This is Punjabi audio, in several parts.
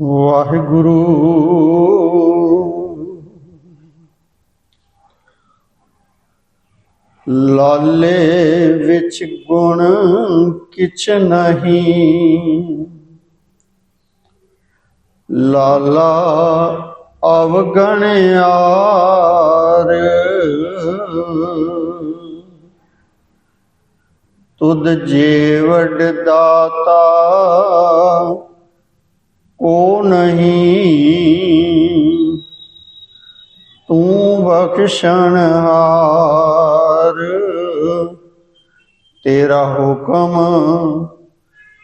ਵਾਹਿਗੁਰੂ। ਲਾਲੇ ਵਿੱਚ ਗੁਣ ਕਿਛ ਨਹੀਂ। ਲਾਲਾ ਅਵਗਣਿਆਰ ਤੁਧ ਜੀਵੜ ਦਾਤਾ ਕੋ ਨਹੀਂ ਤੂੰ ਬਖਸ਼ਣ ਹਾਰ। ਤੇਰਾ ਹੁਕਮ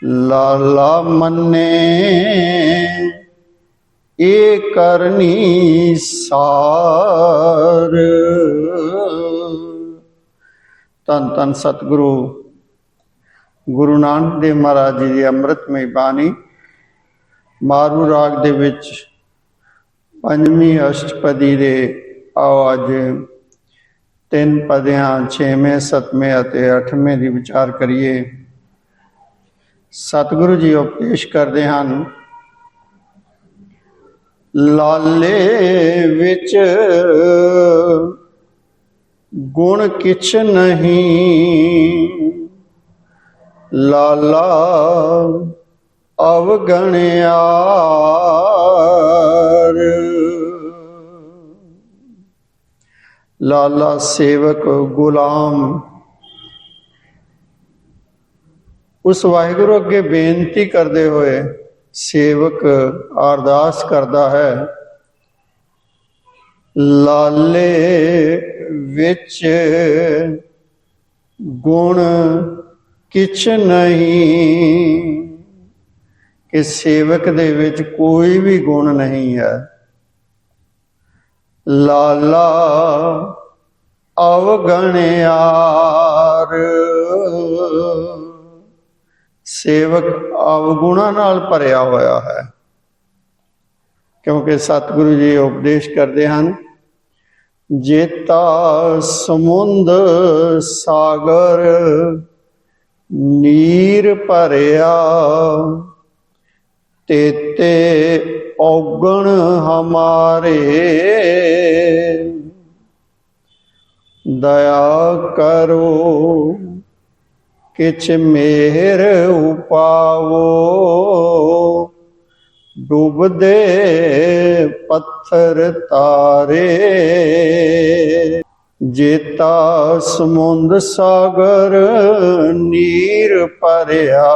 ਲਾਲਾ ਮੰਨੇ, ਏ ਕਰਨੀ ਸਾਰ। ਤਨ ਤਨ ਸਤਿਗੁਰੂ, ਗੁਰੂ ਨਾਨਕ ਦੇਵ ਮਹਾਰਾਜ ਜੀ ਦੀ ਅੰਮ੍ਰਿਤਮਈ ਬਾਣੀ ਮਾਰੂ ਰਾਗ ਦੇ ਵਿੱਚ ਪੰਜਵੀਂ ਅਸ਼ਟਪਦੀ ਦੇ ਆਓ ਅੱਜ ਤਿੰਨ ਪਦਿਆਂ, ਛੇਵੇਂ, ਸੱਤਵੇਂ ਅਤੇ ਅੱਠਵੇਂ ਦੀ ਵਿਚਾਰ ਕਰੀਏ। ਸਤਿਗੁਰੂ ਜੀ ਉਪਦੇਸ਼ ਕਰਦੇ ਹਨ। ਲਾਲੇ ਵਿੱਚ ਗੁਣ ਕਿਛ ਨਹੀਂ। ਲਾਲਾ ਅਵਗਣਿਆਰ। ਲਾਲਾ ਸੇਵਕ ਗੁਲਾਮ, ਉਸ ਵਾਹਿਗੁਰੂ ਅੱਗੇ ਬੇਨਤੀ ਕਰਦੇ ਹੋਏ ਸੇਵਕ ਅਰਦਾਸ ਕਰਦਾ ਹੈ, ਲਾਲੇ ਵਿੱਚ ਗੁਣ ਕਿਛ ਨਹੀਂ। ਕਿ ਸੇਵਕ ਦੇ ਵਿੱਚ ਕੋਈ ਵੀ ਗੁਣ ਨਹੀਂ ਹੈ। ਲਾਲਾ ਅਵਗਣਿਆਰ। ਸੇਵਕ ਅਵਗੁਣਾ ਨਾਲ ਭਰਿਆ ਹੋਇਆ ਹੈ। ਕਿਉਂਕਿ ਸਤਿਗੁਰੂ ਜੀ ਉਪਦੇਸ਼ ਕਰਦੇ ਹਨ, ਜੇਤਾ ਸਮੁੰਦ ਸਾਗਰ, ਨੀਰ ਭਰਿਆ ਤੇਤੇ ਔਗਣ ਹਮਾਰੇ। ਦਇਆ ਕਰੋ, ਕਿਛ ਮੇਰ ਉਪਾਵੋ। ਡੁੱਬਦੇ ਪੱਥਰ ਤਾਰੇ। ਜੇਤਾ ਸਮੁੰਦ ਸਾਗਰ ਨੀਰ ਭਰਿਆ।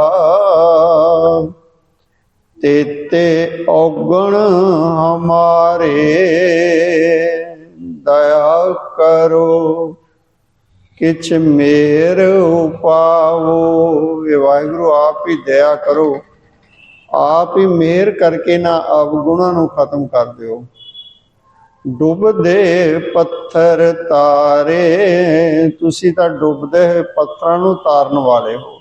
ਤੇਤੇ ਔਗਣ ਹਮਾਰੇ, ਦਇਆ ਕਰੋ, ਕਿਛ ਮੇਰ ਉਪਾਵੋ। ਵਾਹਿਗੁਰੂ, ਆਪ ਹੀ ਦਇਆ ਕਰੋ। ਆਪ ਹੀ ਮੇਰ ਕਰਕੇ ਨਾ ਅਵਗੁਣਾਂ ਨੂੰ ਖਤਮ ਕਰ ਦਿਓ। ਡੁੱਬਦੇ ਪੱਥਰ ਤਾਰੇ, ਤੁਸੀਂ ਤਾਂ ਡੁੱਬਦੇ ਪੱਥਰਾਂ ਨੂੰ ਤਾਰਨ ਵਾਲੇ ਹੋ।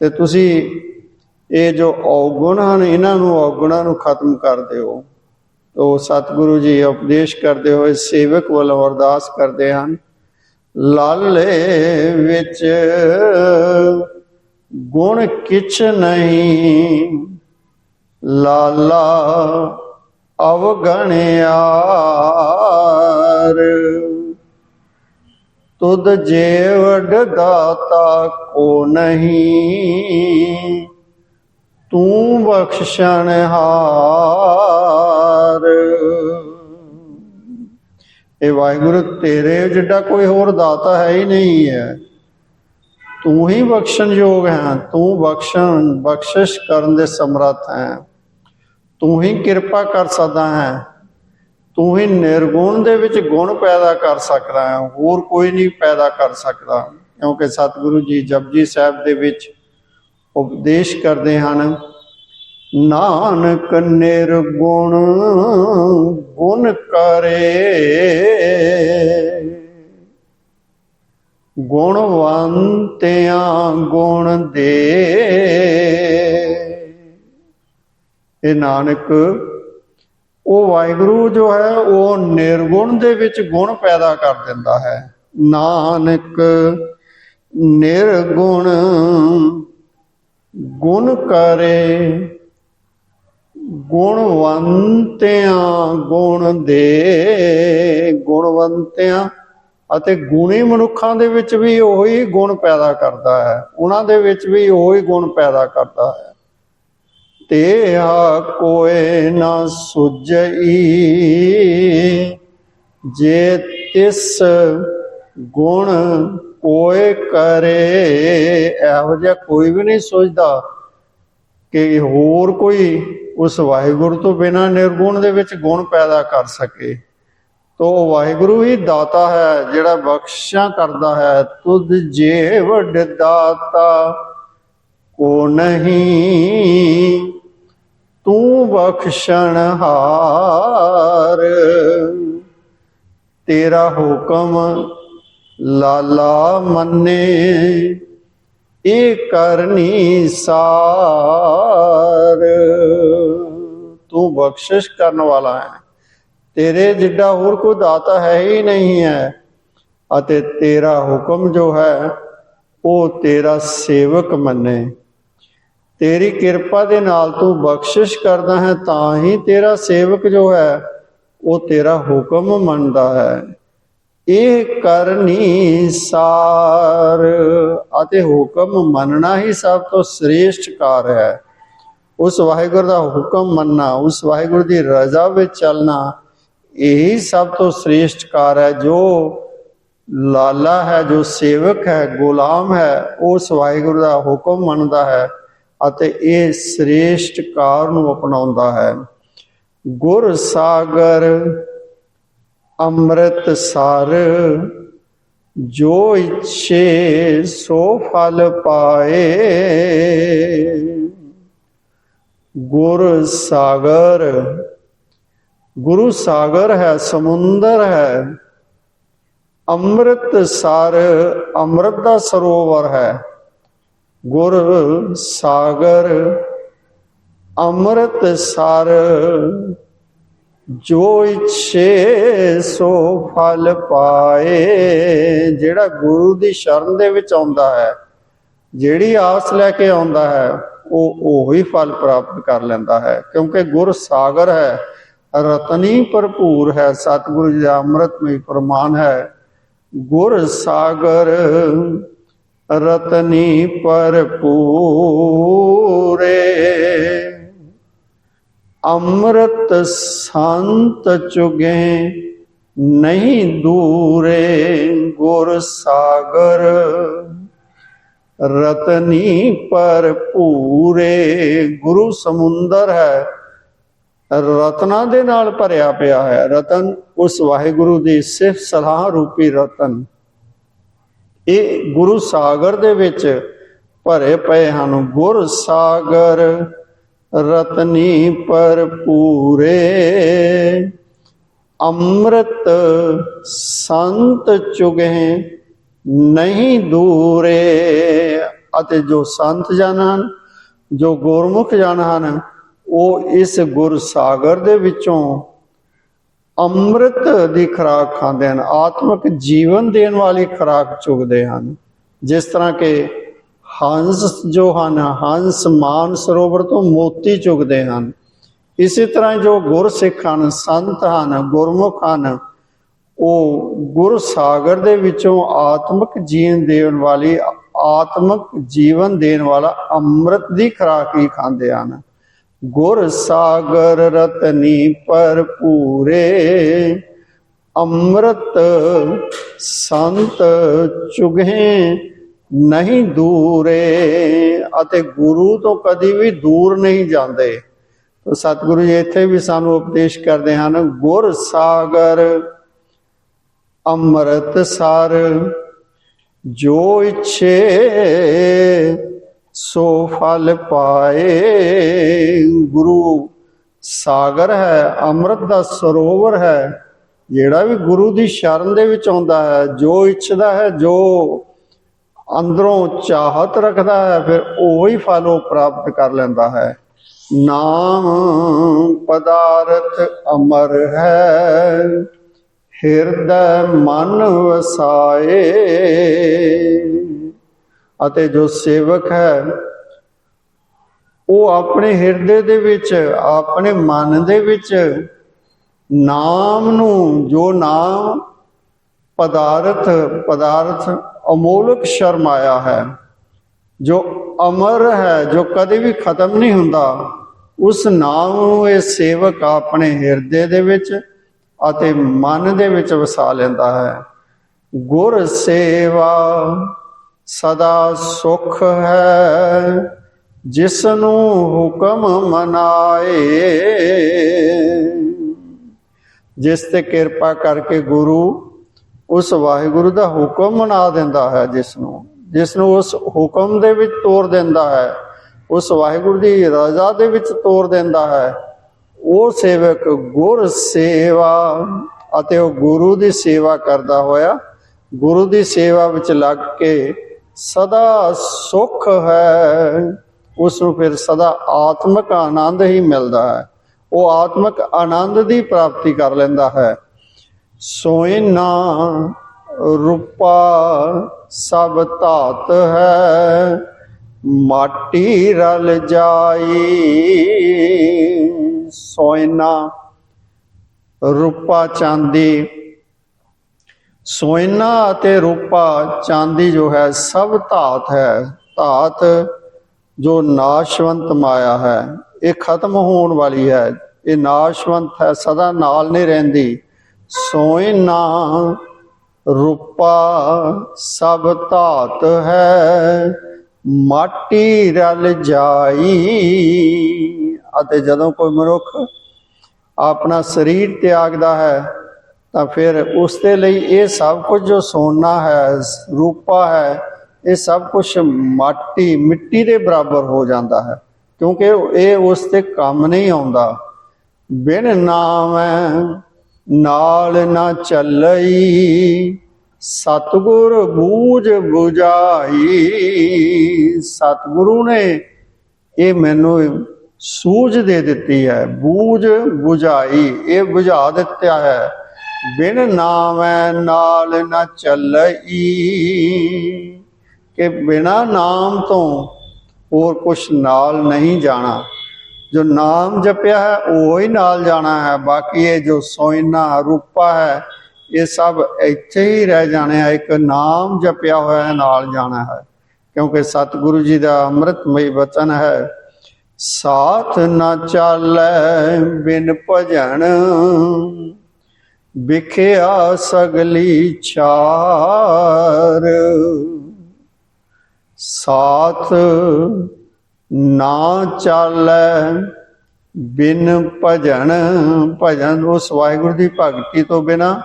ਤੇ ਤੁਸੀਂ ਇਹ ਜੋ ਔਗੁਣ ਹਨ, ਇਹਨਾਂ ਨੂੰ ਔਗੁਣਾਂ ਨੂੰ ਖਤਮ ਕਰ ਦਿਓ। ਉਹ ਸਤਿਗੁਰੂ ਜੀ ਉਪਦੇਸ਼ ਕਰਦੇ ਹੋਏ ਸੇਵਕ ਵੱਲੋਂ ਅਰਦਾਸ ਕਰਦੇ ਹਨ, ਲਾਲੇ ਵਿੱਚ ਗੁਣ ਕਿਛ ਨਹੀਂ, ਲਾਲਾ ਅਵਗਣਿਆਰ। ਤੁਧ ਜੇਵੜ ਦਾਤਾ ਕੋ ਨਹੀਂ ਤੂੰ ਬਖਸ਼ਣ ਹਾਰ ਇਹ ਵਾਹਿਗੁਰੂ, ਤੇਰੇ ਜਿੱਡਾ ਕੋਈ ਹੋਰ ਦਾਤਾ ਹੈ ਹੀ ਨਹੀਂ ਹੈ। ਤੂੰ ਹੀ ਬਖਸ਼ਣ ਯੋਗ ਹੈ, ਤੂੰ ਬਖਸ਼ਣ, ਬਖਸ਼ਿਸ਼ ਕਰਨ ਦੇ ਸਮਰੱਥ ਹੈ। ਤੂੰ ਹੀ ਕਿਰਪਾ ਕਰ ਸਕਦਾ ਹੈ। ਤੂੰ ਹੀ ਨਿਰਗੁਣ ਦੇ ਵਿੱਚ ਗੁਣ ਪੈਦਾ ਕਰ ਸਕਦਾ ਹੈ। ਹੋਰ ਕੋਈ ਨਹੀਂ ਪੈਦਾ ਕਰ ਸਕਦਾ, ਕਿਉਂਕਿ ਸਤਿਗੁਰੂ ਜੀ ਜਪਜੀ ਸਾਹਿਬ ਦੇ ਵਿੱਚ ਉਪਦੇਸ਼ ਕਰਦੇ ਹਨ। ਨਾਨਕ ਨਿਰਗੁਣ ਗੁਣ ਕਰੇ। ਗੁਣਵੰਤਿਆਂ ਗੁਣ ਦੇ। ਇਹ ਨਾਨਕ, ਉਹ ਵਾਹਿਗੁਰੂ ਜੋ ਹੈ, ਉਹ ਨਿਰਗੁਣ ਦੇ ਵਿੱਚ ਗੁਣ ਪੈਦਾ ਕਰ ਦਿੰਦਾ ਹੈ। ਨਾਨਕ ਨਿਰਗੁਣ ਗੁਣ ਕਰੇ, ਗੁਣਵੰਤਿਆਂ ਗੁਣ ਦੇ, ਗੁਣਵੰਤਿਆਂ ਅਤੇ ਗੁਣੀ ਮਨੁੱਖਾਂ ਦੇ ਵਿੱਚ ਵੀ ਉਹੀ ਗੁਣ ਪੈਦਾ ਕਰਦਾ ਹੈ। ਉਹਨਾਂ ਦੇ ਵਿੱਚ ਵੀ ਉਹੀ ਗੁਣ ਪੈਦਾ ਕਰਦਾ ਹੈ। ਤੇ ਆ ਕੋਏ ਨਾ ਸੁਝਈ, ਜੇ ਤਿਸ ਗੁਣ ਕੋਈ ਕਰੇ, ਇਹੋ ਜਿਹਾ ਕੋਈ ਵੀ ਨਹੀਂ ਸੋਚਦਾ ਕਿ ਹੋਰ ਕੋਈ ਉਸ ਵਾਹਿਗੁਰੂ ਤੋਂ ਬਿਨਾਂ ਨਿਰਗੁਣ ਦੇ ਵਿੱਚ ਗੁਣ ਪੈਦਾ ਕਰ ਸਕੇ। ਤੋ ਵਾਹਿਗੁਰੂ ਹੀ ਦਾਤਾ ਹੈ, ਜਿਹੜਾ ਬਖਸ਼ਿਆ ਕਰਦਾ ਹੈ। ਤੁਧ ਜੇ ਵੱਡ ਦਾਤਾ, ਕੋ ਨਹੀਂ ਤੂੰ ਬਖਸ਼ਣ ਹਾਰ। ਤੇਰਾ ਹੁਕਮ ਲਾਲਾ ਮੰਨੇ, ਇਹ ਕਰਨੀ ਸਾਰ। ਤੂੰ ਬਖਸ਼ਿਸ਼ ਕਰਨ ਵਾਲਾ ਹੈ। ਤੇਰੇ ਜਿੱਡਾ ਹੋਰ ਕੋਈ ਦਾਤਾ ਹੈ ਹੀ ਨਹੀਂ ਹੈ, ਅਤੇ ਤੇਰਾ ਹੁਕਮ ਜੋ ਹੈ, ਉਹ ਤੇਰਾ ਸੇਵਕ ਮੰਨੇ। ਤੇਰੀ ਕਿਰਪਾ ਦੇ ਨਾਲ ਤੂੰ ਬਖਸ਼ਿਸ਼ ਕਰਦਾ ਹੈ, ਤਾਂ ਹੀ ਤੇਰਾ ਸੇਵਕ ਜੋ ਹੈ, ਉਹ ਤੇਰਾ ਹੁਕਮ ਮੰਨਦਾ ਹੈ। ਇਹ ਕਰਨੀ ਸਾਰ, ਅਤੇ ਹੁਕਮ ਮੰਨਣਾ ਹੀ ਸਭ ਤੋਂ ਸ੍ਰੇਸ਼ਟ ਕਾਰ ਹੈ। ਉਸ ਵਾਹਿਗੁਰੂ ਦਾ ਹੁਕਮ ਮੰਨਣਾ, ਉਸ ਵਾਹਿਗੁਰੂ ਦੀ ਰਜ਼ਾ ਵਿੱਚ ਚੱਲਣਾ, ਇਹੀ ਸਭ ਤੋਂ ਸ੍ਰੇਸ਼ਟ ਕਾਰ ਹੈ। ਜੋ ਲਾਲਾ ਹੈ, ਜੋ ਸੇਵਕ ਹੈ, ਗੁਲਾਮ ਹੈ, ਉਸ ਵਾਹਿਗੁਰੂ ਦਾ ਹੁਕਮ ਮੰਨਦਾ ਹੈ ਅਤੇ ਇਹ ਸ੍ਰੇਸ਼ਟ ਕਾਰ ਨੂੰ ਅਪਣਾਉਂਦਾ ਹੈ। ਗੁਰ ਸਾਗਰ ਅੰਮ੍ਰਿਤ ਸਰ। ਜੋ ਇੱਛੇ ਸੋ ਫਲ ਪਾਏ। ਗੁਰ ਸਾਗਰ। ਗੁਰੂ ਸਾਗਰ ਹੈ, ਸਮੁੰਦਰ ਹੈ। ਅੰਮ੍ਰਿਤ ਸਰ, ਅੰਮ੍ਰਿਤ ਦਾ ਸਰੋਵਰ ਹੈ। ਗੁਰ ਸਾਗਰ। ਅੰਮ੍ਰਿਤ ਸਰ ਜੋ ਇੱਛੇ ਸੋ ਫਲ ਪਾਏ, ਜਿਹੜਾ ਗੁਰੂ ਦੀ ਸ਼ਰਨ ਦੇ ਵਿੱਚ ਆਉਂਦਾ ਹੈ, ਜਿਹੜੀ ਆਸ ਲੈ ਕੇ ਆਉਂਦਾ ਹੈ, ਉਹ ਉਹੀ ਫਲ ਪ੍ਰਾਪਤ ਕਰ ਲੈਂਦਾ ਹੈ। ਕਿਉਂਕਿ ਗੁਰ ਸਾਗਰ ਹੈ, ਰਤਨੀ ਭਰਪੂਰ ਹੈ, ਸਤਿਗੁਰੂ ਜੀ ਦਾ ਅੰਮ੍ਰਿਤਮਈ ਪ੍ਰਮਾਨ ਹੈ, ਗੁਰ ਸਾਗਰ, ਰਤਨੀ ਭਰਪੂਰੇ ਅੰਮ੍ਰਿਤ ਸੰਤ ਚੁਗੇ ਨਹੀਂ ਦੂਰੇ ਗੁਰ ਸਾਗਰ। ਰਤਨੀ ਭਰਪੂਰੇ ਗੁਰੂ ਸਮੁੰਦਰ ਹੈ। ਰਤਨਾ ਦੇ ਨਾਲ ਭਰਿਆ ਪਿਆ ਹੈ। ਰਤਨ ਉਸ ਵਾਹਿਗੁਰੂ ਦੀ ਸਿਫਤ ਸਲਾਹ ਰੂਪੀ ਰਤਨ। ਇਹ ਗੁਰੂ ਸਾਗਰ ਦੇ ਵਿੱਚ ਭਰੇ ਪਏ ਹਨ। ਗੁਰ ਸਾਗਰ। ਰਤਨੀ ਭਰਪੂਰੇ। ਅੰਮ੍ਰਿਤ ਸੰਤ ਚੁਗੇ ਨਹੀਂ ਦੂਰੇ। ਅਤੇ ਜੋ ਸੰਤ ਜਨ ਹਨ, ਜੋ ਗੁਰਮੁਖ ਜਨ ਹਨ, ਉਹ ਇਸ ਗੁਰ ਸਾਗਰ ਦੇ ਵਿੱਚੋਂ ਅੰਮ੍ਰਿਤ ਦੀ ਖੁਰਾਕ ਖਾਂਦੇ ਹਨ। ਆਤਮਿਕ ਜੀਵਨ ਦੇਣ ਵਾਲੀ ਖੁਰਾਕ ਚੁਗਦੇ ਹਨ। ਜਿਸ ਤਰ੍ਹਾਂ ਕਿ ਹੰਸ ਜੋ ਹਨ, ਹੰਸ ਮਾਨ ਸਰੋਵਰ ਤੋਂ ਮੋਤੀ ਚੁਗਦੇ ਹਨ। ਇਸੇ ਤਰ੍ਹਾਂ ਜੋ ਗੁਰਸਿੱਖ ਹਨ, ਸੰਤ ਹਨ, ਗੁਰਮੁਖ ਹਨ, ਉਹ ਗੁਰ ਸਾਗਰ ਦੇ ਵਿੱਚੋਂ ਆਤਮਿਕ ਜੀਵਨ ਦੇਣ ਵਾਲੀ, ਆਤਮਿਕ ਜੀਵਨ ਦੇਣ ਵਾਲਾ ਅੰਮ੍ਰਿਤ ਦੀ ਖੁਰਾਕ ਹੀ ਖਾਂਦੇ ਹਨ। ਗੁਰ ਸਾਗਰ ਰਤਨੀ ਭਰਪੂਰੇ, ਅੰਮ੍ਰਿਤ ਸੰਤ ਚੁਗੇ ਨਹੀਂ ਦੂਰੇ ਅਤੇ ਗੁਰੂ ਤੋਂ ਕਦੀ ਵੀ ਦੂਰ ਨਹੀਂ ਜਾਂਦੇ। ਤਾਂ ਸਤਿਗੁਰੂ ਜੀ ਇੱਥੇ ਵੀ ਸਾਨੂੰ ਉਪਦੇਸ਼ ਕਰਦੇ ਹਨ, ਗੁਰ ਸਾਗਰ, ਅੰਮ੍ਰਿਤ ਸਰ, ਜੋ ਇੱਛੇ ਸੋ ਫਲ ਪਾਏ। ਗੁਰੂ ਸਾਗਰ ਹੈ, ਅੰਮ੍ਰਿਤ ਦਾ ਸਰੋਵਰ ਹੈ, ਜਿਹੜਾ ਵੀ ਗੁਰੂ ਦੀ ਸ਼ਰਨ ਦੇ ਵਿੱਚ ਆਉਂਦਾ ਹੈ, ਜੋ ਇੱਛਦਾ ਹੈ, ਜੋ ਅੰਦਰੋਂ ਚਾਹਤ ਰੱਖਦਾ ਹੈ, ਫਿਰ ਉਹੀ ਫਲ ਉਹ ਪ੍ਰਾਪਤ ਕਰ ਲੈਂਦਾ ਹੈ। ਨਾਮ ਪਦਾਰਥ ਅਮਰ ਹੈ, ਹਿਰਦੈ ਮਨ ਵਸਾਏ। ਅਤੇ ਜੋ ਸੇਵਕ ਹੈ, ਉਹ ਆਪਣੇ ਹਿਰਦੇ ਦੇ ਵਿੱਚ, ਆਪਣੇ ਮਨ ਦੇ ਵਿੱਚ ਨਾਮ ਨੂੰ, ਜੋ ਨਾਮ ਪਦਾਰਥ ਪਦਾਰਥ ਅਮੋਲਕ ਸ਼ਰਮਾਇਆ ਹੈ। ਜੋ ਅਮਰ ਹੈ, ਜੋ ਕਦੇ ਵੀ ਖਤਮ ਨਹੀਂ ਹੁੰਦਾ, ਉਸ ਨਾਮ ਨੂੰ ਇਹ ਸੇਵਕ ਆਪਣੇ ਹਿਰਦੇ ਦੇ ਵਿੱਚ ਅਤੇ ਮਨ ਦੇ ਵਿੱਚ ਵਸਾ ਲੈਂਦਾ ਹੈ। ਗੁਰ ਸੇਵਾ ਸਦਾ ਸੁਖ ਹੈ ਜਿਸ ਨੂੰ ਹੁਕਮ ਮਨਾਏ। ਜਿਸ ਤੇ ਕਿਰਪਾ ਕਰਕੇ ਗੁਰੂ ਉਸ ਵਾਹਿਗੁਰੂ ਦਾ ਹੁਕਮ ਮਨਾ ਦਿੰਦਾ ਹੈ ਜਿਸ ਨੂੰ ਜਿਸ ਨੂੰ ਉਸ ਹੁਕਮ ਦੇ ਵਿੱਚ ਤੋਰ ਦਿੰਦਾ ਹੈ, ਉਸ ਵਾਹਿਗੁਰੂ ਦੀ ਰਜ਼ਾ ਦੇ ਵਿੱਚ ਤੋਰ ਦਿੰਦਾ ਹੈ, ਉਹ ਸੇਵਕ ਗੁਰ ਸੇਵਾ ਅਤੇ ਉਹ ਗੁਰੂ ਦੀ ਸੇਵਾ ਕਰਦਾ ਹੋਇਆ, ਗੁਰੂ ਦੀ ਸੇਵਾ ਵਿੱਚ ਲੱਗ ਕੇ ਸਦਾ ਸੁਖ ਹੈ, ਉਸ ਨੂੰ ਫਿਰ ਸਦਾ ਆਤਮਿਕ ਆਨੰਦ ਹੀ ਮਿਲਦਾ ਹੈ, ਉਹ ਆਤਮਿਕ ਆਨੰਦ ਦੀ ਪ੍ਰਾਪਤੀ ਕਰ ਲੈਂਦਾ ਹੈ। ਸੋਇਨਾ ਰੂਪਾ ਸਭ ਧਾਤ ਹੈ, ਮਾਟੀ ਰਲ ਜਾਈ। ਸੋਇਨਾ ਰੂਪਾ ਚਾਂਦੀ ਸੋਇਨਾ ਅਤੇ ਰੂਪਾ ਚਾਂਦੀ ਜੋ ਹੈ, ਸਭ ਧਾਤ ਹੈ। ਧਾਤ ਜੋ ਨਾਸ਼ਵੰਤ ਮਾਇਆ ਹੈ, ਇਹ ਖਤਮ ਹੋਣ ਵਾਲੀ ਹੈ। ਇਹ ਨਾਸ਼ਵੰਤ ਹੈ, ਸਦਾ ਨਾਲ ਨਹੀਂ ਰਹਿੰਦੀ। ਸੋਇਨਾ ਰੂਪਾ ਸਭ ਧਾਤ ਹੈ, ਮਾਟੀ ਰਲ ਜਾਈ। ਅਤੇ ਜਦੋਂ ਕੋਈ ਮਨੁੱਖ ਆਪਣਾ ਸਰੀਰ ਤਿਆਗਦਾ ਹੈ, ਤਾਂ ਫਿਰ ਉਸ ਦੇ ਲਈ ਇਹ ਸਭ ਕੁਝ ਜੋ ਸੋਨਾ ਹੈ, ਰੂਪਾ ਹੈ, ਇਹ ਸਭ ਕੁਝ ਮਾਟੀ, ਮਿੱਟੀ ਦੇ ਬਰਾਬਰ ਹੋ ਜਾਂਦਾ ਹੈ। ਕਿਉਂਕਿ ਇਹ ਉਸ ਤੇ ਕੰਮ ਨਹੀਂ ਆਉਂਦਾ। ਬਿਨ ਨਾਮ ਹੈ ਨਾਲ ਨਾ ਚੱਲਈ, ਸਤਗੁਰ ਬੂਝ ਬੁਝਾਈ। ਸਤਗੁਰੂ ਨੇ ਇਹ ਮੈਨੂੰ ਸੂਝ ਦੇ ਦਿੱਤੀ ਹੈ, ਬੂਝ ਬੁਝਾਈ। ਇਹ ਬੁਝਾ ਦਿੱਤਾ ਹੈ, ਬਿਨ ਨਾਮ ਹੈ ਨਾਲ ਨਾ ਚੱਲਈ। ਕਿ ਬਿਨਾ ਨਾਮ ਤੋਂ ਹੋਰ ਕੁਛ ਨਾਲ ਨਹੀਂ ਜਾਣਾ। ਜੋ ਨਾਮ ਜਪਿਆ ਹੈ ਉਹ ਹੀ ਨਾਲ ਜਾਣਾ ਹੈ। ਬਾਕੀ ਇਹ ਜੋ ਸੋਇਨਾ ਰੂਪਾ ਹੈ ਇਹ ਸਭ ਇੱਥੇ ਹੀ ਰਹਿ ਜਾਣੇ ਆ। ਇੱਕ ਨਾਮ ਜਪਿਆ ਹੋਇਆ ਹੈ, ਨਾਲ ਜਾਣਾ ਹੈ। ਕਿਉਂਕਿ ਸਤਿਗੁਰੂ ਜੀ ਦਾ ਅੰਮ੍ਰਿਤਮਈ ਵਚਨ ਹੈ ਸਾਥ ਨਾ ਚਾਲੈ ਬਿਨ ਭਜਨ ਵਿਖਿਆ ਸਗਲੀ ਛਾਰ। ਸਾਥ ਨਾ ਚਾਲੈ ਬਿਨ ਭਜਨ ਭਜਨ ਉਸ ਵਾਹਿਗੁਰੂ ਦੀ ਭਗਤੀ ਤੋਂ ਬਿਨਾ।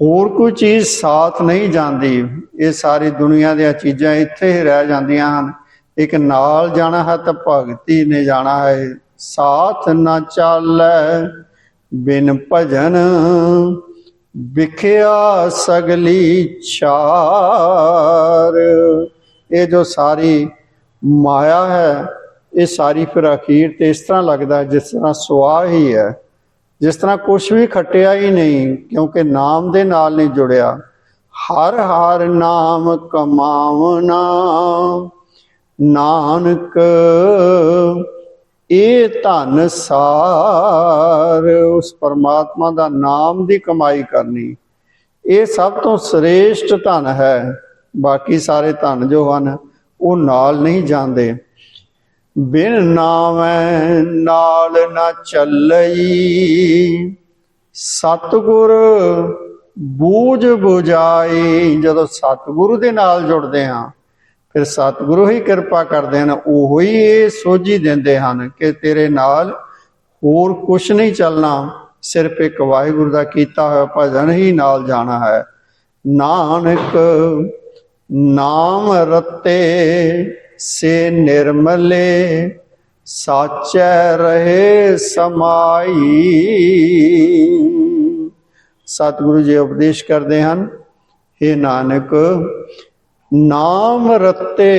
ਹੋਰ ਕੋਈ ਚੀਜ਼ ਸਾਥ ਨਹੀਂ ਜਾਂਦੀ। ਇਹ ਸਾਰੀ ਦੁਨੀਆ ਦੀਆਂ ਚੀਜ਼ਾਂ ਇੱਥੇ ਹੀ ਰਹਿ ਜਾਂਦੀਆਂ ਹਨ। ਇੱਕ ਨਾਲ ਜਾਣਾ ਹੈ ਤਾਂ ਭਗਤੀ ਨੇ ਜਾਣਾ ਹੈ। ਸਾਥ ਨਾ ਚਾਲੈ ਬਿਨ ਭਜਨ, ਵਿਖਿਆ ਸਗਲੀ ਛਾਰ। ਇਹ ਜੋ ਸਾਰੀ ਮਾਇਆ ਹੈ, ਇਹ ਸਾਰੀ ਫਿਰ ਅਖੀਰ ਤੇ ਇਸ ਤਰ੍ਹਾਂ ਲੱਗਦਾ ਜਿਸ ਤਰ੍ਹਾਂ ਸੁਆਹ ਹੀ ਹੈ। ਜਿਸ ਤਰ੍ਹਾਂ ਕੁਝ ਵੀ ਖੱਟਿਆ ਹੀ ਨਹੀਂ, ਕਿਉਂਕਿ ਨਾਮ ਦੇ ਨਾਲ ਨਹੀਂ ਜੁੜਿਆ। ਹਰ ਹਰ ਨਾਮ ਕਮਾਵਨਾ ਨਾਨਕ, ਇਹ ਧਨ ਸਾਰ, ਉਸ ਪਰਮਾਤਮਾ ਦਾ ਨਾਮ ਦੀ ਕਮਾਈ ਕਰਨੀ। ਇਹ ਸਭ ਤੋਂ ਸ੍ਰੇਸ਼ਟ ਧਨ ਹੈ। ਬਾਕੀ ਸਾਰੇ ਧਨ ਜੋ ਹਨ ਉਹ ਨਾਲ ਨਹੀਂ ਜਾਂਦੇ। ਬਿਨ ਨਾਮੈ ਨਾਲ ਨਾ ਚੱਲਈ। ਸਤਗੁਰ ਬੂਝ 부ਝਾਈ ਜਦੋਂ ਸਤਗੁਰੂ ਦੇ ਨਾਲ ਜੁੜਦੇ ਹਾਂ, ਫਿਰ ਸਤਿਗੁਰੂ ਹੀ ਕਿਰਪਾ ਕਰਦੇ ਹਨ, ਉਹੋ ਹੀ ਇਹ ਸੋਝੀ ਦਿੰਦੇ ਹਨ ਕਿ ਤੇਰੇ ਨਾਲ ਹੋਰ ਕੁਛ ਨਹੀਂ ਚੱਲਣਾ। ਸਿਰਫ ਇੱਕ ਵਾਹਿਗੁਰੂ ਦਾ ਕੀਤਾ ਹੋਇਆ ਭਜਨ ਹੀ ਨਾਲ ਜਾਣਾ ਹੈ। ਨਾਨਕ ਨਾਮ ਰਤੇ ਸੇ ਨਿਰਮਲੇ, ਸਾਚੈ ਰਹੇ ਸਮਾਈ। ਸਤਿਗੁਰੂ ਜੀ ਉਪਦੇਸ਼ ਕਰਦੇ ਹਨ हे ਨਾਨਕ, ਨਾਮ ਰਤੇ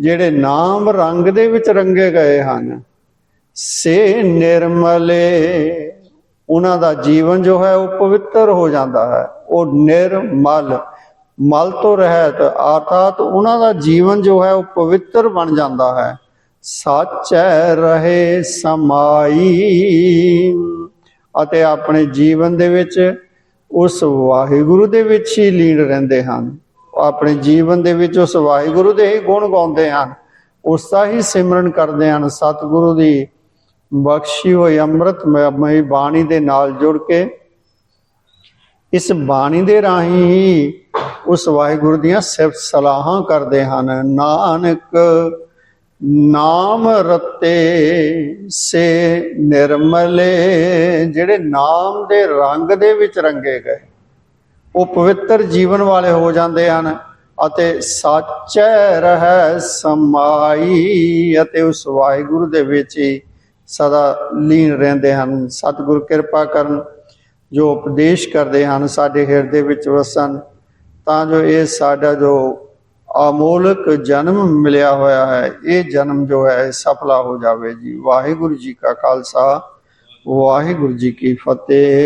ਜਿਹੜੇ ਨਾਮ ਰੰਗ ਦੇ ਵਿੱਚ ਰੰਗੇ ਗਏ ਹਨ, ਸੇ ਨਿਰਮਲੇ, ਉਹਨਾਂ ਦਾ ਜੀਵਨ ਜੋ ਹੈ ਉਹ ਪਵਿੱਤਰ ਹੋ ਜਾਂਦਾ ਹੈ, ਉਹ ਨਿਰਮਲ। ਮਲ ਤੋਂ ਰਹਿਤ ਅਰਥਾਤ ਉਹਨਾਂ ਦਾ ਜੀਵਨ ਜੋ ਹੈ ਉਹ ਪਵਿੱਤਰ ਬਣ ਜਾਂਦਾ ਹੈ। ਸਾਚੈ ਰਹੇ ਸਮਾਈ। ਅਤੇ ਆਪਣੇ ਜੀਵਨ ਦੇ ਵਿੱਚ ਉਸ ਵਾਹਿਗੁਰੂ ਦੇ ਵਿੱਚ ਹੀ ਲੀਨ ਰਹਿੰਦੇ ਹਨ। ਆਪਣੇ ਜੀਵਨ ਦੇ ਵਿੱਚ ਉਸ ਵਾਹਿਗੁਰੂ ਦੇ ਹੀ ਗੁਣ ਗਾਉਂਦੇ ਹਨ। ਉਸ ਦਾ ਹੀ ਸਿਮਰਨ ਕਰਦੇ ਹਨ। ਸਤਿਗੁਰੂ ਦੀ ਬਖਸ਼ੀ ਹੋਈ ਅੰਮ੍ਰਿਤਮਈ ਬਾਣੀ ਦੇ ਨਾਲ ਜੁੜ ਕੇ ਇਸ ਬਾਣੀ ਦੇ ਰਾਹੀਂ ਹੀ ਉਸ ਵਾਹਿਗੁਰੂ ਦੀਆਂ ਸਿਫਤ ਸਲਾਹਾਂ ਕਰਦੇ ਹਨ। ਨਾਨਕ ਨਾਮ ਰਤੇ ਸੇ ਨਿਰਮਲੇ, ਜਿਹੜੇ ਨਾਮ ਦੇ ਰੰਗ ਦੇ ਵਿੱਚ ਰੰਗੇ ਗਏ, ਉਹ ਪਵਿੱਤਰ ਜੀਵਨ ਵਾਲੇ ਹੋ ਜਾਂਦੇ ਹਨ ਅਤੇ ਸੱਚ ਰਹਿ ਸਮਾਈ ਅਤੇ ਉਸ ਵਾਹਿਗੁਰੂ ਦੇ ਵਿੱਚ ਹੀ ਸਦਾ ਲੀਨ ਰਹਿੰਦੇ ਹਨ। ਸਤਿਗੁਰ ਕਿਰਪਾ ਕਰਨ ਜੋ ਉਪਦੇਸ਼ ਕਰਦੇ ਹਨ, ਸਾਡੇ ਹਿਰਦੇ ਵਿੱਚ ਵਸਣ। ਤਾਂ ਜੋ ਇਹ ਸਾਡਾ ਜੋ ਅਮੋਲਕ ਜਨਮ ਮਿਲਿਆ ਹੋਇਆ ਹੈ, ਇਹ ਜਨਮ ਜੋ ਹੈ ਸਫਲਾ ਹੋ ਜਾਵੇ ਜੀ। ਵਾਹਿਗੁਰੂ ਜੀ ਕਾ ਖਾਲਸਾ, ਵਾਹਿਗੁਰੂ ਜੀ ਕੀ ਫਤਿਹ।